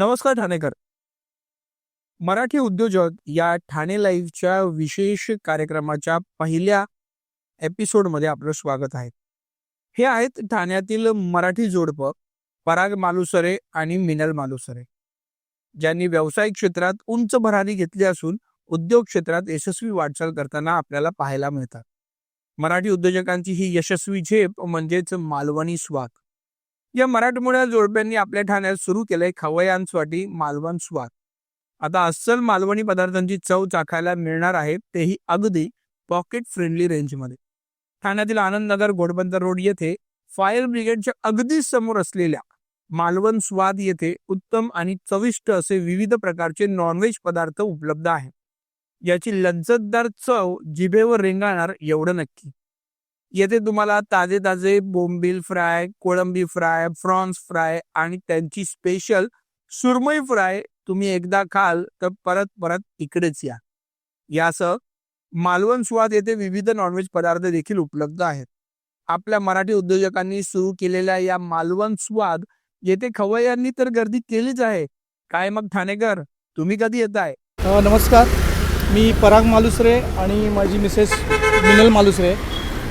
नमस्कार ठाणेकर. मराठी उद्योजक या ठाणे लाईव्हच्या विशेष कार्यक्रमाच्या पहिल्या एपिसोडमध्ये आपलं स्वागत आहे. हे आहेत ठाण्यातील मराठी जोडपं पराग मालुसरे आणि मिनल मालुसरे. ज्यांनी व्यावसायिक क्षेत्रात उंच भरारी घेतली असून उद्योग क्षेत्रात यशस्वी वाटचाल करताना आपल्याला पाहायला मिळतात. मराठी उद्योजकांची ही यशस्वी झेप म्हणजेच मालवणी स्वाग या मराठमोळ्या जोडप्यांनी आपल्या ठाण्यात सुरू केलंय खवयांसाठी मालवण स्वाद आता अस्सल मालवणी पदार्थांची चव चाखायला मिळणार आहे तेही अगदी पॉकेट फ्रेंडली रेंजमध्ये ठाण्यातील आनंदनगर घोडबंदर रोड येथे फायर ब्रिगेडच्या अगदी समोर असलेल्या मालवण स्वाद येथे उत्तम आणि चविष्ट असे विविध प्रकारचे नॉनव्हेज पदार्थ उपलब्ध आहेत याची लज्जतदार चव जिभेवर रेंगाळणार एवढं नक्की. येथे तुम्हाला ताजे ताजे बोंबील फ्राय कोळंबी फ्राय फ्रॉन्स फ्राय आणि त्यांची स्पेशल सुरमई फ्राय तुम्ही एकदा खाल तर परत परत इकडेच या. यासह मालवण स्वाद येथे विविध नॉनव्हेज पदार्थ देखील उपलब्ध आहेत. आपल्या मराठी उद्योजकांनी सुरू केलेल्या या मालवण स्वाद येथे खवय्यांनी तर गर्दी केलीच आहे. काय मग ठाणेकर तुम्ही कधी येत आहे? नमस्कार. मी पराग मालुसरे आणि माझी मिसेस मिनल मालुसरे.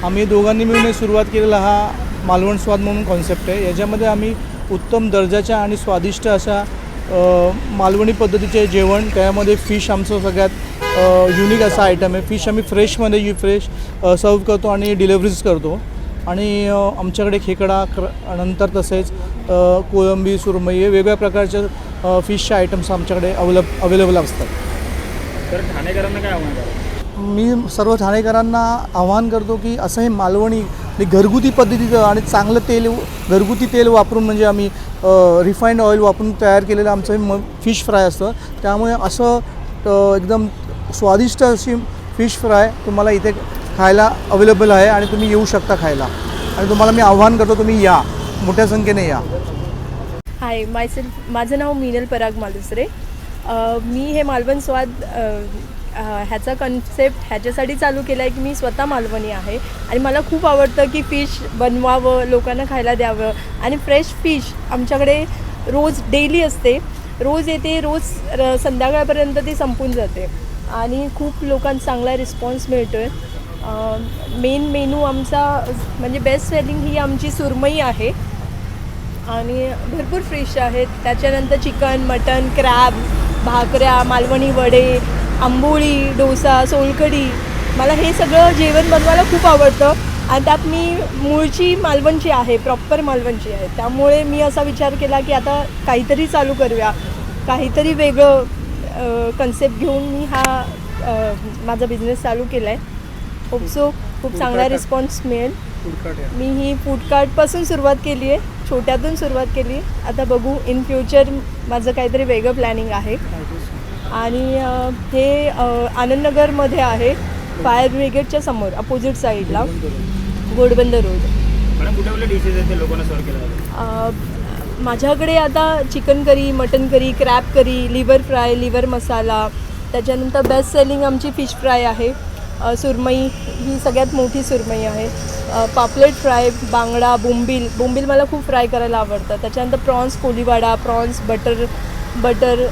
आम्ही दोघांनी मिळून सुरुवात केलेला हा मालवण स्वाद म्हणून कॉन्सेप्ट आहे. याच्यामध्ये आम्ही उत्तम दर्जाच्या आणि स्वादिष्ट अशा मालवणी पद्धतीचे जेवण त्यामध्ये फिश आमचं सगळ्यात युनिक असा आयटम आहे. फिश आम्ही फ्रेशमध्ये यू फ्रेश सर्व करतो आणि डिलेवरीज करतो. आणि आमच्याकडे खेकडा क्र नंतर तसेच कोळंबी सुरमई हे वेगवेगळ्या प्रकारच्या फिशच्या आयटम्स आमच्याकडे अवेलेब अवेलेबल असतात. तर ठाणेकरांना काय आव्हान मी सर्व ठाणेकरांना आवाहन करतो की असं हे मालवणी आणि घरगुती पद्धतीचं आणि चांगलं तेल घरगुती तेल वापरून म्हणजे आम्ही रिफाईंड ऑइल वापरून तयार केलेलं आमचं हे म फिश फ्राय असतं. त्यामुळे असं एकदम स्वादिष्ट अशी फिश फ्राय तुम्हाला इथे खायला अवेलेबल आहे आणि तुम्ही येऊ शकता खायला. आणि तुम्हाला मी आव्हान करतो तुम्ही या. मोठ्या संख्येने या. हाय मायसेल्फ माझं नाव मिनल पराग मालुसरे. मी हे मालवण स्वाद ह्याचा कन्सेप्ट ह्याच्यासाठी चालू केला आहे की मी स्वतः मालवणी आहे. आणि मला खूप आवडतं की फिश बनवावं लोकांना खायला द्यावं. आणि फ्रेश फिश आमच्याकडे रोज डेली असते. रोज येते रोज र संध्याकाळपर्यंत ती संपून जाते. आणि खूप लोकांचा चांगला रिस्पॉन्स मिळतो आहे मेन मेनू आमचा म्हणजे बेस्ट सेलिंग ही आमची सुरमई आहे. आणि भरपूर फिश आहेत. त्याच्यानंतर चिकन मटन क्रॅब भाकऱ्या मालवणी वडे आंबोळी डोसा सोलकढी. मला हे सगळं जेवण बनवायला खूप आवडतं. आणि त्यात मी मूळची मालवणची आहे प्रॉपर मालवणची आहे. त्यामुळे मी असा विचार केला की आता काहीतरी चालू करूया. काहीतरी वेगळं कन्सेप्ट घेऊन मी हा माझा बिझनेस चालू केला आहे होप सो खूप चांगला रिस्पॉन्स मिळेल. मी ही फूड कार्टपासून सुरुवात केली आहे. छोट्यातून सुरुवात केली. आता बघू इन फ्युचर माझं काहीतरी वेगळं प्लॅनिंग आहे. आणि हे आनंदनगरमध्ये आहे फायर ब्रिगेडच्या समोर अपोजिट साईडला गोडबंद रोड. माझ्याकडे आता chicken curry mutton curry crab curry liver fry liver masala त्याच्यानंतर बेस्ट सेलिंग आमची फिश फ्राय आहे सुरमई ही सगळ्यात मोठी सुरमई आहे. पापलेट फ्राय बांगडा बोंबील बोंबील मला खूप फ्राय करायला आवडतं. त्याच्यानंतर prawns Koliwada prawns butter butter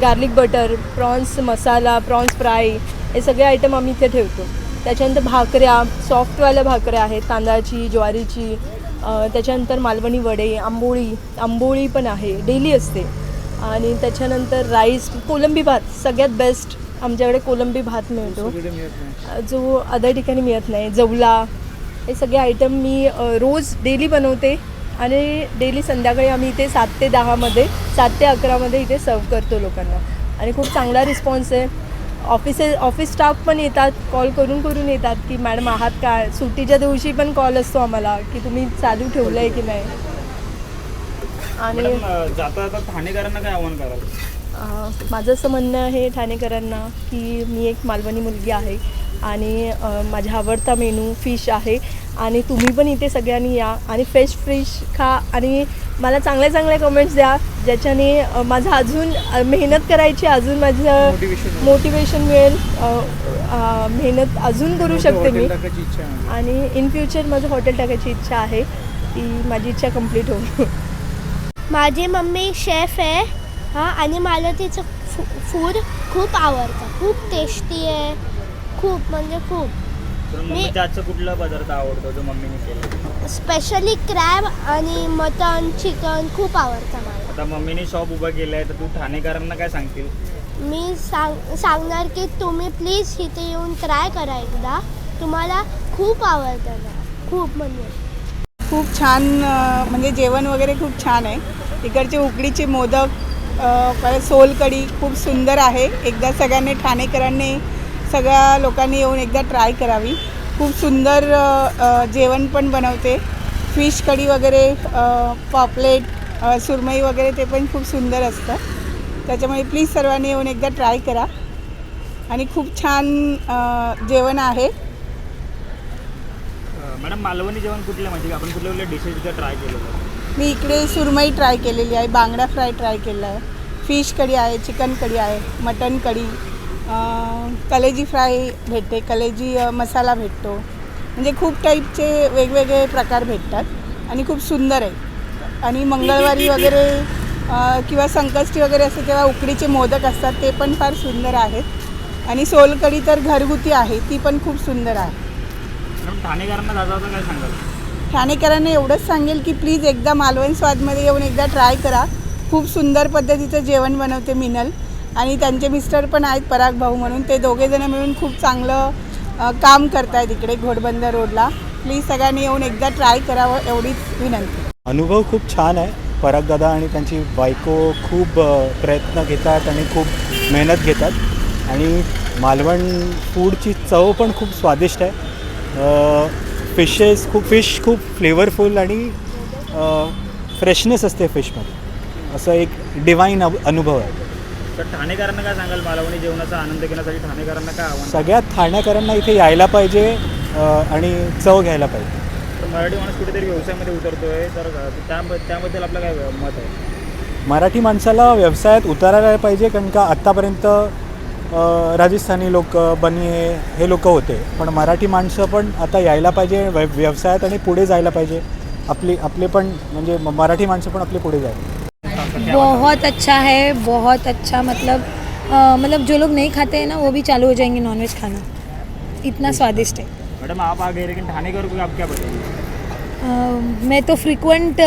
garlic butter prawns masala prawns fry हे सगळे आयटम आम्ही इथे ठेवतो. त्याच्यानंतर भाकऱ्या सॉफ्टवाल्या भाकऱ्या आहेत तांदळाची ज्वारीची त्याच्यानंतर मालवणी वडे आंबोळी आंबोळी पण आहे डेली असते. आणि त्याच्यानंतर राईस कोलंबी भात सगळ्यात बेस्ट आमच्याकडे कोलंबी भात मिळतो. जो अदर ठिकाणी मिळत नाही जवला हे सगळे आयटम मी रोज डेली बनवते. आणि डेली संध्याकाळी आम्ही इथे सात ते दहामध्ये सात ते अकरामध्ये इथे सर्व करतो लोकांना. आणि खूप चांगला रिस्पॉन्स आहे. ऑफिसे ऑफिस स्टाफ पण येतात कॉल करून करून येतात की मॅडम आहात का? सुट्टीच्या दिवशी पण कॉल असतो आम्हाला की तुम्ही चालू ठेवलं आहे की नाही? आणि जाता जाता ठाणेकरांना काय आव्हान कराल? अ, माझं असं म्हणणं आहे ठाणेकरांना की मी एक मालवणी मुलगी आहे आणि माझा आवडता मेनू फिश आहे आणि तुम्ही पण इथे सगळ्यांनी या. आणि फ्रेश फिश खा. आणि मला चांगल्या चांगल्या कमेंट्स द्या ज्याच्याने माझं अजून मेहनत करायची अजून माझं. मोटिवेशन मिळेल. मेहनत अजून करू शकते मी. आणि इन फ्युचर माझं हॉटेल टाकायची इच्छा आहे. ती माझी इच्छा कंप्लीट होईल माझी मम्मी शेफ आहे. हां? आणि मला तिचं फू फूड खूप आवडतं. खूप टेस्टी आहे. खूप म्हणजे खूप. कुठला पदार्थ आवडतो जो मम्मीने केला? स्पेशली क्रॅब आणि मटन चिकन खूप आवडतं मला. आता मम्मीने शॉप उभा केलं आहे तर तू ठाणेकरांना काय सांगतील मी सांग सांगणार की तुम्ही प्लीज इथे येऊन ट्राय करा एकदा. तुम्हाला खूप आवडतं ना. खूप म्हणजे. खूप छान म्हणजे जेवण वगैरे खूप छान आहे. इकडचे उकडीचे मोदक परत सोलकढी खूप सुंदर आहे. एकदा सगळ्यांनी ठाणेकरांनी सगळ्या लोकांनी येऊन एकदा ट्राय करावी. खूप सुंदर जेवण पण बनवते. फिश कढी वगैरे पॉपलेट सुरमई वगैरे ते पण खूप सुंदर असतं. त्याच्यामुळे प्लीज सर्वांनी येऊन एकदा ट्राय करा. आणि खूप छान जेवण आहे. मॅडम मालवणी जेवण कुठलं म्हणजे आपण कुठल्या कुठल्या डिशेस ट्राय केलेलं आहे? मी इकडे सुरमई ट्राय केलेली आहे. बांगडा फ्राय ट्राय केला आहे. फिश कढी आहे चिकन कढी आहे मटन कढी. कलेजी फ्राय भेटते कलेजी मसाला भेटतो. म्हणजे खूप टाईपचे वेगवेगळे प्रकार भेटतात आणि खूप सुंदर आहे. आणि मंगळवारी वगैरे किंवा संकष्टी वगैरे असते तेव्हा उकडीचे मोदक असतात ते पण फार सुंदर आहेत. आणि सोलकढी तर घरगुती आहे ती पण खूप सुंदर आहे. ठाणेकरांना जाता काय सांगाल? ठाणेकरांना एवढंच सांगेल की प्लीज एकदा मालवण स्वादमध्ये येऊन एकदा ट्राय करा. खूप सुंदर पद्धतीचं जेवण बनवते मिनल. आणि त्यांचे मिस्टर पण आहेत पराग भाऊ म्हणून. ते दोघेजणं मिळून खूप चांगलं काम करतायत इकडे घोडबंदर रोडला. प्लीज सगळ्यांनी येऊन एकदा ट्राय करावं एवढीच विनंती. अनुभव खूप छान आहे. परागदादा आणि त्यांची बायको खूप प्रयत्न घेतात आणि खूप मेहनत घेतात. आणि मालवण फूडची चव पण खूप स्वादिष्ट आहे. फिशेस खूप फिश खूप फ्लेवरफुल आणि फ्रेशनेस असते फिशमध्ये असं एक डिवाईन अनुभव आहे. तर ठाणेकरांना काय सांगाल? मालवणी जेवणाचा आनंद घेण्यासाठी ठाणेकरांना काय आव्हान? सगळ्यात ठाण्याकरांना इथे यायला पाहिजे आणि चव घ्यायला पाहिजे. तर मराठी माणूस कुठेतरी व्यवसायामध्ये उतरतोय तर त्या त्याबद्दल आपलं काय मत आहे? मराठी माणसाला व्यवसायात उतरायला पाहिजे कारण का आत्तापर्यंत राजस्थानी लोक बनिये हे लोक होते. पण मराठी माणसं पण आता यायला पाहिजे व्य व्यवसायात आणि पुढे जायला पाहिजे. आपली आपले पण म्हणजे म- मराठी माणसं पण आपले पुढे जायला बहुत अच्छा है बहुत अच्छा मतलब अ, मतलब जो लोग नहीं खाते हैं ना वो भी चालू हो जाएँगे नॉनवेज खाना। इतना स्वादिष्ट है। मैडम आप आ गए लेकिन ठाणेकर को आप क्या बताइए? मैं तो फ्रिक्वेंट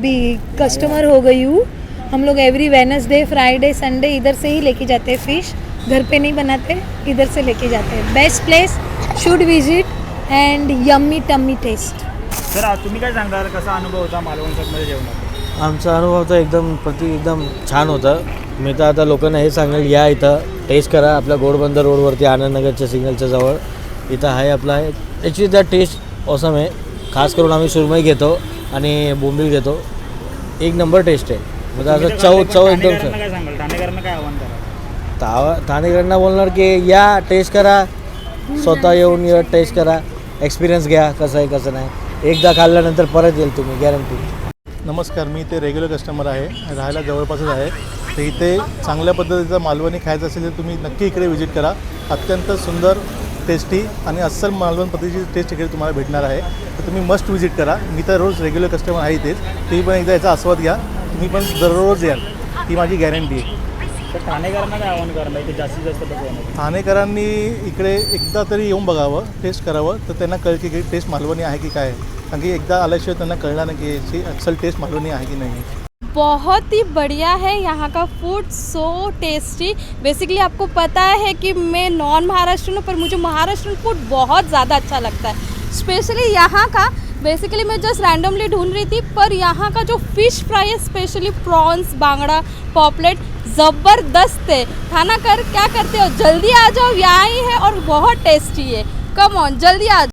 भी कस्टमर हो गई हूँ। हम लोग एवरी वेनसडे फ्राइडे संडे इधर से ही लेके जाते हैं फ़िश घर पे नहीं बनाते इधर से लेके जाते हैं। Best place should visit and yummy tummy taste sir तुम्ही काय सांगाल कसा अनुभव होता मालवणमध्ये जेवणाचा? आमचा अनुभव तर एकदम प्रति एकदम छान होतं. मी तर आता लोकांना हे सांगेल या इथं टेस्ट करा आपल्या गोडबंदर रोडवरती आनंदनगरच्या सिग्नलच्या जवळ. इथं आहे आपला आहे ॲक्च्युली त्या टेस्ट ऑसम आहे. खास करून आम्ही सुरमई घेतो आणि बोंबील घेतो. एक नंबर टेस्ट आहे. म्हणजे असं चव चव एकदम सांगाल? ठाणेकरांना काय आव्हान करा ता ठाणेकरांना बोलणार की या टेस्ट करा. स्वतः येऊन या टेस्ट करा. एक्सपिरियन्स घ्या कसं आहे कसं नाही. एकदा खाल्ल्यानंतर परत येईल तुम्ही गॅरंटी नमस्कार मी इथे रेग्युलर कस्टमर आहे राहायला जवळपासच आहे. तर इथे चांगल्या पद्धतीचं मालवणी खायचं असेल तर तुम्ही नक्की इकडे व्हिजिट करा. अत्यंत सुंदर टेस्टी आणि अस्सल मालवण पद्धतीची टेस्ट इकडे तुम्हाला भेटणार आहे. तर तुम्ही मस्ट व्हिजिट करा. मी तर रोज रेग्युलर कस्टमर आहे इथेच. तुम्ही पण एकदा याचा आस्वाद घ्या. तुम्ही पण दररोज याल. ही माझी गॅरंटी आहे. तर ठाणेकरांना काय आव्हान करणार इथे जास्तीत जास्त लोक ठाणेकरांनी इकडे एकदा तरी येऊन बघावं टेस्ट करावं. तर त्यांना कळेल की टेस्ट मालवणी आहे की काय. कारण की एकदा आल्याशिवाय त्यांना कळणार नाही की याची अस्सल टेस्ट मालवणी आहे की नाही. बहुत ही बढ़िया है यहाँ का फूड सो टेस्टी बेसिकली आपको पता है कि मैं नॉन महाराष्ट्र हूँ पर मुझे महाराष्ट्र फूड बहुत ज़्यादा अच्छा लगता है। स्पेशली यहाँ का बेसिकली मैं जस्ट रैंडमली ढूंढ रही थी पर यहाँ का जो फिश फ्राई है स्पेशली प्रॉन्स बांगड़ा पॉपलेट ज़बरदस्त है। खाना कर क्या करते हो? जल्दी आ जाओ यहाँ ही है और बहुत टेस्टी है। कम ऑन जल्दी आ